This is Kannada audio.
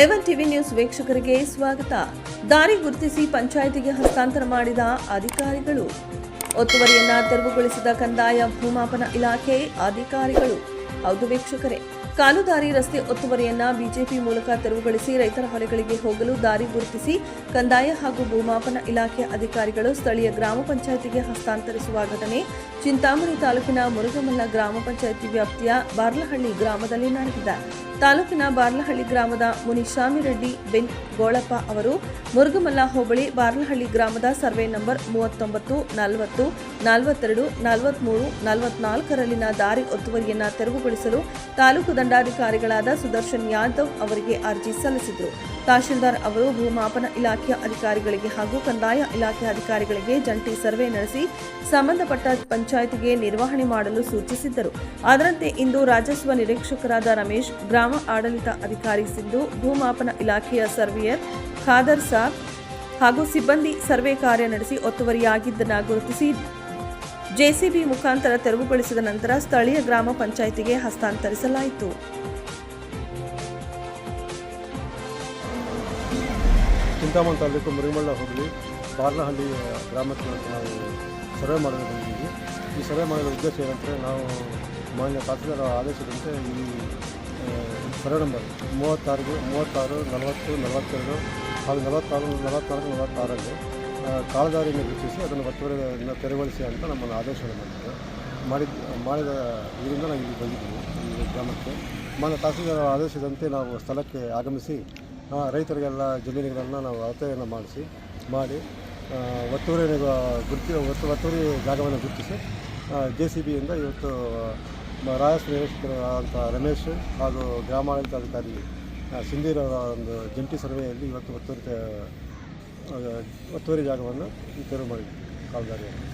ಎವನ್ ಟಿವಿ ನ್ಯೂಸ್ ವೀಕ್ಷಕರಿಗೆ ಸ್ವಾಗತ. ದಾರಿ ಗುರುತಿಸಿ ಪಂಚಾಯಿತಿಗೆ ಹಸ್ತಾಂತರ ಮಾಡಿದ ಅಧಿಕಾರಿಗಳು. ಒತ್ತುವರಿಯನ್ನ ತೆರವುಗೊಳಿಸಿದ ಕಂದಾಯ ಭೂಮಾಪನ ಇಲಾಖೆ ಅಧಿಕಾರಿಗಳು. ಹೌದು ವೀಕ್ಷಕರೇ ಕಾಲುದಾರಿ ರಸ್ತೆ ಒತ್ತುವರಿಯನ್ನ ಬಿಜೆಪಿ ಮೂಲಕ ತೆರವುಗೊಳಿಸಿ ರೈತರ ಹೊಲೆಗಳಿಗೆ ಹೋಗಲು ದಾರಿ ಗುರುತಿಸಿ ಕಂದಾಯ ಹಾಗೂ ಭೂಮಾಪನ ಇಲಾಖೆ ಅಧಿಕಾರಿಗಳು ಸ್ಥಳೀಯ ಗ್ರಾಮ ಪಂಚಾಯಿತಿಗೆ ಹಸ್ತಾಂತರಿಸುವ ಘಟನೆ ಚಿಂತಾಮಣಿ ತಾಲೂಕಿನ ಮುರುಗಮಲ್ಲ ಗ್ರಾಮ ಪಂಚಾಯಿತಿ ವ್ಯಾಪ್ತಿಯ ಬಾರ್ಲಹಳ್ಳಿ ಗ್ರಾಮದಲ್ಲಿ ನಡೆದಿದೆ. ತಾಲೂಕಿನ ಬಾರ್ಲಹಳ್ಳಿ ಗ್ರಾಮದ ಮುನಿಶಾಮಿರೆಡ್ಡಿ ಬೆನ್ ಗೋಳಪ್ಪ ಅವರು ಮುರುಗಮಲ್ಲ ಹೋಬಳಿ ಬಾರ್ಲಹಳ್ಳಿ ಗ್ರಾಮದ ಸರ್ವೆ ನಂಬರ್ ಮೂವತ್ತೊಂಬತ್ತು, ನಲವತ್ತು, ನಲವತ್ತೆರಡು ನಲವತ್ತ್ಮೂರು ನಲವತ್ನಾಲ್ಕರಲ್ಲಿನ ದಾರಿ ಒತ್ತುವರಿಯನ್ನು ತೆರವುಗೊಳಿಸಲು ತಾಲೂಕು ದಂಡಾಧಿಕಾರಿಗಳಾದ ಸುದರ್ಶನ್ ಯಾದವ್ ಅವರಿಗೆ ಅರ್ಜಿ ಸಲ್ಲಿಸಿದರು. ತಹಶೀಲ್ದಾರ್ ಅವರು ಭೂಮಾಪನ ಇಲಾಖೆಯ ಅಧಿಕಾರಿಗಳಿಗೆ ಹಾಗೂ ಕಂದಾಯ ಇಲಾಖೆ ಅಧಿಕಾರಿಗಳಿಗೆ ಜಂಟಿ ಸರ್ವೆ ನಡೆಸಿ ಸಂಬಂಧಪಟ್ಟ ಪಂಚಾಯಿತಿಗೆ ನಿರ್ವಹಣೆ ಮಾಡಲು ಸೂಚಿಸಿದ್ದರು. ಅದರಂತೆ ಇಂದು ರಾಜಸ್ವ ನಿರೀಕ್ಷಕರಾದ ರಮೇಶ್, ಗ್ರಾಮ ಆಡಳಿತ ಅಧಿಕಾರಿ ಸಿಂಧು, ಭೂಮಾಪನ ಇಲಾಖೆಯ ಸರ್ವೆಯರ್ ಖಾದರ್ ಸಾಬ್ ಹಾಗೂ ಸಿಬ್ಬಂದಿ ಸರ್ವೆ ಕಾರ್ಯ ನಡೆಸಿ ಒತ್ತುವರಿಯಾಗಿದ್ದನ್ನು ಗುರುತಿಸಿ ಜೆಸಿಬಿ ಮುಖಾಂತರ ತೆರವುಗೊಳಿಸಿದ ನಂತರ ಸ್ಥಳೀಯ ಗ್ರಾಮ ಪಂಚಾಯಿತಿಗೆ ಹಸ್ತಾಂತರಿಸಲಾಯಿತು. ಚಿಂತಾಮಣಿ ತಾಲೂಕು ಮುರಿಮಳ್ಳ ಹೋಗಲಿ ಬಾರ್ನಹಳ್ಳಿ ಗ್ರಾಮಕ್ಕೆ ನಾವು ಸರ್ವೆ ಮಾಡಲು ಬಂದಿದ್ದೀವಿ. ಈ ಸರ್ವೆ ಮಾಡಲು ಉದ್ದೇಶ ಏನಂದರೆ ನಾವು ಮಾನ್ಯ ತಹಸೀಲ್ದಾರ್ ಆದೇಶದಂತೆ ಈ ಸರ್ವೆ ನಂಬರ್ ಮೂವತ್ತಾರು ಮೂವತ್ತಾರು, ನಲವತ್ತು, ನಲವತ್ತೆರಡು ಹಾಗೂ ನಲವತ್ತಾರು, ನಲವತ್ನಾಲ್ಕು ನಲವತ್ತಾರಲ್ಲಿ ಕಾಳದಾರಿಯನ್ನು ಗುರುತಿಸಿ ಅದನ್ನು ಒತ್ತುವರಿಯನ್ನು ತೆರವುಗೊಳಿಸಿ ಅಂತ ನಮ್ಮನ್ನು ಆದೇಶವನ್ನು ಮಾಡಿದ್ದಾರೆ ಮಾಡಿದ ಮಾಡಿದ ಇದರಿಂದ ನಾವು ಇಲ್ಲಿ ಬಂದಿದ್ದೀವಿ ಈ ಗ್ರಾಮಕ್ಕೆ. ಮಾನ್ಯ ತಹಸೀಲ್ದಾರ ಆದೇಶದಂತೆ ನಾವು ಸ್ಥಳಕ್ಕೆ ಆಗಮಿಸಿ ರೈತರಿಗೆಲ್ಲ ಜಮೀನುಗಳನ್ನು ನಾವು ಅಳತೆಯನ್ನು ಮಾಡಿಸಿ, ಮಾಡಿ ಒತ್ತುವರಿಯನ್ನು ಒತ್ತುವರಿ ಗುರುತಿ, ಒತ್ತು, ಒತ್ತುವರಿ ಜಾಗವನ್ನು ಗುರುತಿಸಿ ಜೆ ಸಿ ಬಿಯಿಂದ ಇವತ್ತು ರಾಯಸ್ ಅಂತ ರಮೇಶ್ ಹಾಗೂ ಗ್ರಾಮಾಡಳಿತಾಧಿಕಾರಿ ಸಿಂಧೀರವರ ಒಂದು ಜಂಟಿ ಸರ್ವೆಯಲ್ಲಿ ಇವತ್ತು ಒತ್ತುವರಿ ಒತ್ತುವರಿ ಜಾಗವನ್ನು ತೆರವು ಮಾಡಿದ್ವಿ ಕಾಲ್ದಾರಿಯನ್ನು